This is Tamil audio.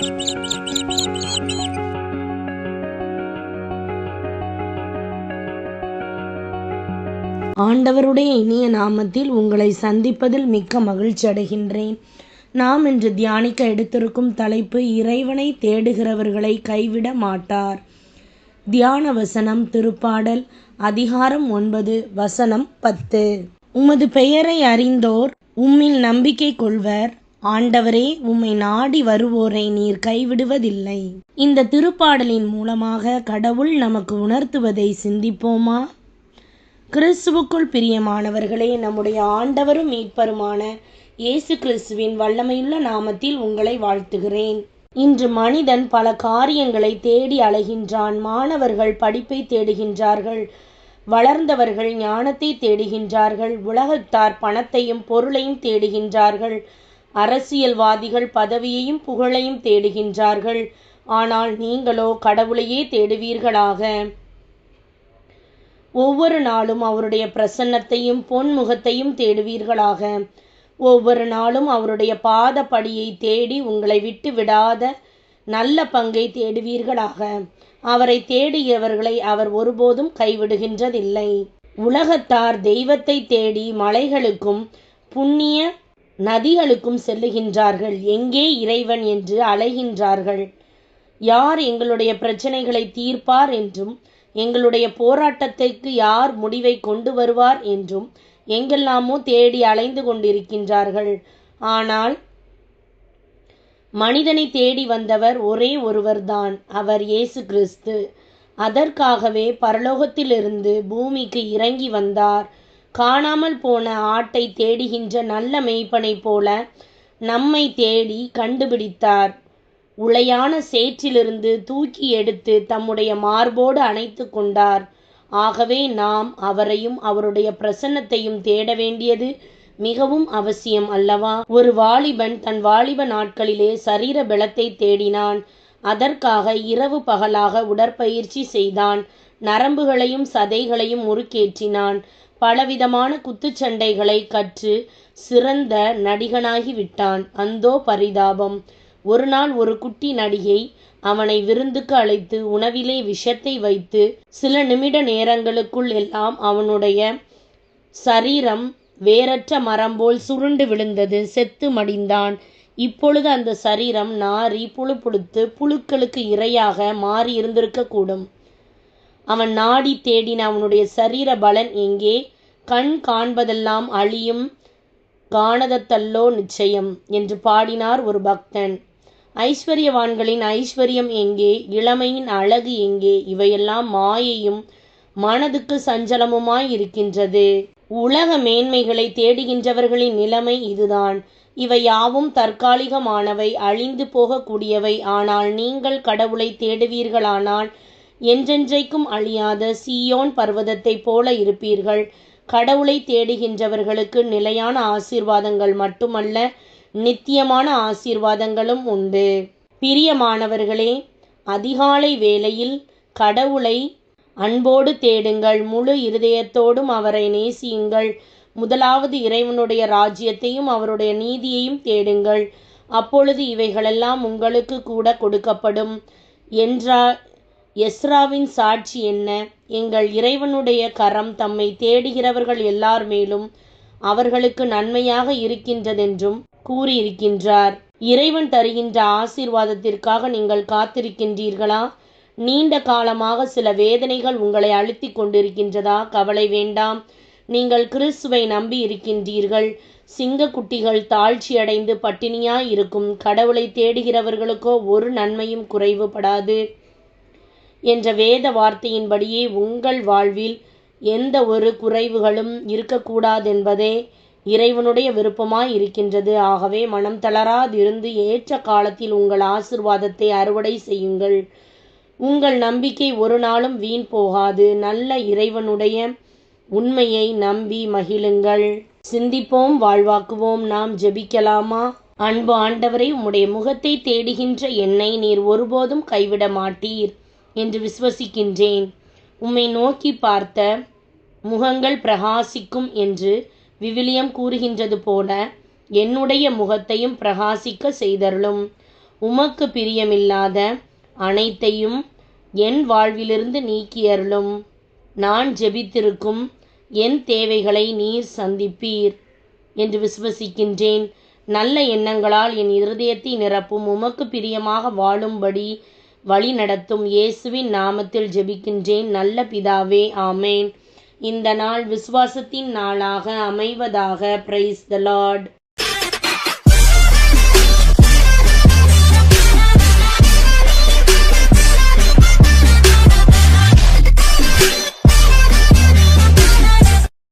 ஆண்டவருடைய இனிய நாமத்தில் உங்களை சந்திப்பதில் மிக்க மகிழ்ச்சி அடைகின்றேன். நாம் இன்று தியானிக்க எடுத்திருக்கும் தலைப்பு இறைவனை தேடுகிறவர்களை கைவிட மாட்டார். தியான வசனம் திருப்பாடல் அதிகாரம் ஒன்பது வசனம் பத்து. உமது பெயரை அறிந்தோர் உம்மில் நம்பிக்கை கொள்வர். ஆண்டவரே உம்மை நாடி வருவோரை நீர் கைவிடுவதில்லை. இந்த திருப்பாடலின் மூலமாக கடவுள் நமக்கு உணர்த்துவதை சிந்திப்போமா? கிறிஸ்துவுக்குள் பிரியமானவர்களே நம்முடைய ஆண்டவரும் மீட்பருமான இயேசு கிறிஸ்துவின் வல்லமையுள்ள நாமத்தில் உங்களை வாழ்த்துகிறேன். இன்று மனிதன் பல காரியங்களை தேடி அலைகின்றான். மாணவர்கள் படிப்பை தேடுகின்றார்கள். வளர்ந்தவர்கள் ஞானத்தை தேடுகின்றார்கள். உலகத்தார் பணத்தையும் பொருளையும் தேடுகின்றார்கள். அரசியல்வாதிகள் பதவியையும் புகழையும் தேடுகின்றார்கள். ஆனால் நீங்களோ கடவுளையே தேடுவீர்களாக. ஒவ்வொரு நாளும் அவருடைய பிரசன்னத்தையும் பொன்முகத்தையும் தேடுவீர்களாக. ஒவ்வொரு நாளும் அவருடைய பாதப்படியை தேடி உங்களை விட்டு விடாத நல்ல பங்கை தேடுவீர்களாக. அவரை தேடியவர்களை அவர் ஒருபோதும் கைவிடுகின்றதில்லை. உலகத்தார் தெய்வத்தை தேடி மலைகளுக்கும் புண்ணிய நதிகளுக்கும் செல்லுகின்றார்கள். எங்கே இறைவன் என்று அலைகின்றார்கள். யார் எங்களுடைய பிரச்சனைகளை தீர்ப்பார் என்றும் எங்களுடைய போராட்டத்திற்கு யார் முடிவை கொண்டு வருவார் என்றும் எங்கெல்லாமோ தேடி அலைந்து கொண்டிருக்கின்றார்கள். ஆனால் மனிதனை தேடி வந்தவர் ஒரே ஒருவர்தான் அவர் இயேசு கிறிஸ்து. அதற்காகவே பரலோகத்திலிருந்து பூமிக்கு இறங்கி வந்தார். காணாமல் போன ஆட்டை தேடுகின்ற நல்ல மெய்ப்பனை போல நம்மை தேடி கண்டுபிடித்தார். உளையான சேற்றிலிருந்து தூக்கி எடுத்து தம்முடைய மார்போடு அணைத்து கொண்டார். ஆகவே நாம் அவரையும் அவருடைய பிரசன்னத்தையும் தேட வேண்டியது மிகவும் அவசியம் அல்லவா? ஒரு வாலிபன் தன் வாலிப நாட்களிலே சரீர பலத்தை தேடினான். அதற்காக இரவு பகலாக உடற்பயிற்சி செய்தான். நரம்புகளையும் சதைகளையும் முறுக்கேற்றினான் பலவிதமான குத்துச்சண்டைகளை கற்று சிறந்த நடிகனாகி விட்டான் அந்தோ பரிதாபம். ஒரு நாள் ஒரு குட்டி நடிகை அவனை விருந்துக்கு அழைத்து உணவிலே விஷத்தை வைத்து சில நிமிட நேரங்களுக்குள் எல்லாம் அவனுடைய சரீரம் வேறற்ற மரம் போல் சுருண்டு விழுந்தது செத்து மடிந்தான். இப்பொழுது அந்த சரீரம் நாரி புழு புழுத்து புழுக்களுக்கு இரையாக மாறி இருந்திருக்க கூடும் அவன் நாடி தேடின அவனுடைய சரீர பலன் எங்கே? கண் காண்பதெல்லாம் அழியும். காணதத்தல்லோ நிச்சயம் என்று பாடினார் ஒரு பக்தன். ஐஸ்வர்யவான்களின் ஐஸ்வர்யம் எங்கே? இளமையின் அழகு எங்கே? இவையெல்லாம் மாயையும் மனதுக்கு சஞ்சலமுமாய் இருக்கின்றது. உலக மேன்மைகளை தேடுகின்றவர்களின் நிலைமை இதுதான். இவை யாவும் தற்காலிகமானவை அழிந்து போகக்கூடியவை. ஆனால் நீங்கள் கடவுளை தேடுவீர்களானால் என்றென்றைக்கும் அழியாத சீயோன் பர்வதத்தைப் போல இருப்பீர்கள். கடவுளை தேடுகின்றவர்களுக்கு நிலையான ஆசீர்வாதங்கள் மட்டுமல்ல நித்தியமான ஆசீர்வாதங்களும் உண்டு. பிரியமானவர்களே அதிகாலை வேளையில் கடவுளை அன்போடு தேடுங்கள். முழு இருதயத்தோடும் அவரை நேசியுங்கள். முதலாவது இறைவனுடைய ராஜ்யத்தையும் அவருடைய நீதியையும் தேடுங்கள். அப்பொழுது இவைகளெல்லாம் உங்களுக்கு கூட கொடுக்கப்படும். என்றா எஸ்ராவின் சாட்சி என்ன? எங்கள் இறைவனுடைய கரம் தம்மை தேடுகிறவர்கள் எல்லார் மேலும் அவர்களுக்கு நன்மையாக இருக்கின்றதென்றும் கூறியிருக்கின்றார். இறைவன் தருகின்ற ஆசீர்வாதத்திற்காக நீங்கள் காத்திருக்கின்றீர்களா? நீண்ட காலமாக சில வேதனைகள் உங்களை அழுத்தி கொண்டிருக்கின்றதா? கவலை வேண்டாம். நீங்கள் கிறிஸ்துவை நம்பி இருக்கின்றீர்கள். சிங்க குட்டிகள் தாழ்ச்சியடைந்து பட்டினியாய் இருக்கும். கடவுளை தேடுகிறவர்களுக்கோ ஒரு நன்மையும் குறைவுபடாது. என்ற வேத வார்த்தையின்படியே உங்கள் வாழ்வில் எந்த ஒரு குறைவுகளும் இருக்கக்கூடாதென்பதே இறைவனுடைய விருப்பமாய் இருக்கின்றது ஆகவே மனம் தளராதிருந்து ஏற்ற காலத்தில் உங்கள் ஆசிர்வாதத்தை அறுவடை செய்யுங்கள். உங்கள் நம்பிக்கை ஒரு நாளும் வீண் போகாது. நல்ல இறைவனுடைய உண்மையை நம்பி மகிழுங்கள். சிந்திப்போம் வாழ்வாக்குவோம் நாம் ஜெபிக்கலாமா? அன்பு ஆண்டவரை உம்முடைய முகத்தை தேடுகின்ற என்னை நீர் ஒருபோதும் கைவிட மாட்டீர் என்று விசுவசிக்கின்றேன் உம்மை நோக்கி பார்த்த முகங்கள் பிரகாசிக்கும் என்று விவிலியம் கூறுகின்றது போல என்னுடைய முகத்தையும் பிரகாசிக்க செய்தருளும். உமக்கு பிரியமில்லாத அனைத்தையும் என் வாழ்விலிருந்து நீக்கியருளும். நான் ஜெபித்திருக்கும் என் தேவைகளை நீர் சந்திப்பீர் என்று விசுவசிக்கின்றேன் நல்ல எண்ணங்களால் என் இருதயத்தை நிரப்பும். உமக்கு பிரியமாக வாழும்படி வழி நடத்தும் இயேசுவின் நாமத்தில் ஜெபிக்கின்றேன். நல்ல பிதாவே ஆமேன். இந்த நாள் விசுவாசத்தின் நாளாக அமைவதாக பிரைஸ் த லார்ட்